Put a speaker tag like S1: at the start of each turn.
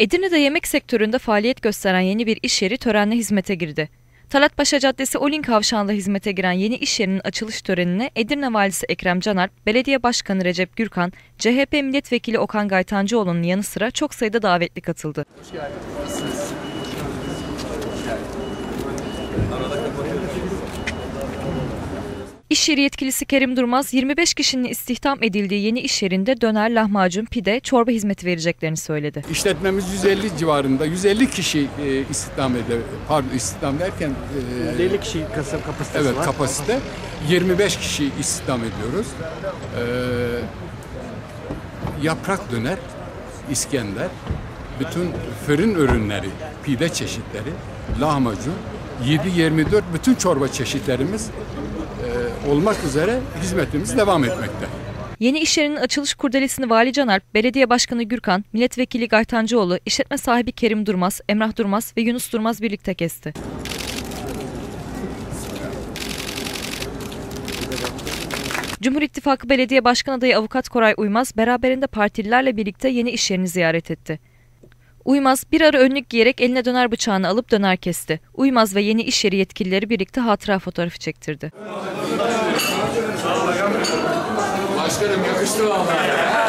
S1: Edirne'de yemek sektöründe faaliyet gösteren yeni bir iş yeri törenle hizmete girdi. Talatpaşa Caddesi Olin Kavşağı'nda hizmete giren yeni iş yerinin açılış törenine Edirne Valisi Ekrem Caner, Belediye Başkanı Recep Gürkan, CHP Milletvekili Okan Gaytancıoğlu'nun yanı sıra çok sayıda davetli katıldı. İş yeri yetkilisi Kerim Durmaz, 25 kişinin istihdam edildiği yeni iş yerinde döner, lahmacun, pide, çorba hizmeti vereceklerini söyledi.
S2: İşletmemiz 150 civarında, 150 kişi e, istihdam eder, pardon istihdam derken e,
S3: 50 kişi kapasitesi
S2: evet
S3: var.
S2: kapasite 25 kişi istihdam ediyoruz. E, yaprak döner, İskender, bütün fırın ürünleri, pide çeşitleri, lahmacun, 7-24 bütün çorba çeşitlerimiz e, olmak üzere hizmetimiz devam etmekte.
S1: Yeni iş yerinin açılış kurdelesini Vali Caner, Belediye Başkanı Gürkan, Milletvekili Gaytancıoğlu, işletme sahibi Kerim Durmaz, Emrah Durmaz ve Yunus Durmaz birlikte kesti. Cumhur İttifakı Belediye Başkan Adayı Avukat Koray Uymaz, beraberinde partililerle birlikte yeni iş yerini ziyaret etti. Uymaz bir ara önlük giyerek eline döner bıçağını alıp döner kesti. Uymaz ve yeni iş yeri yetkilileri birlikte hatıra fotoğrafı çektirdi.
S2: Başkanım yakıştı vallahi.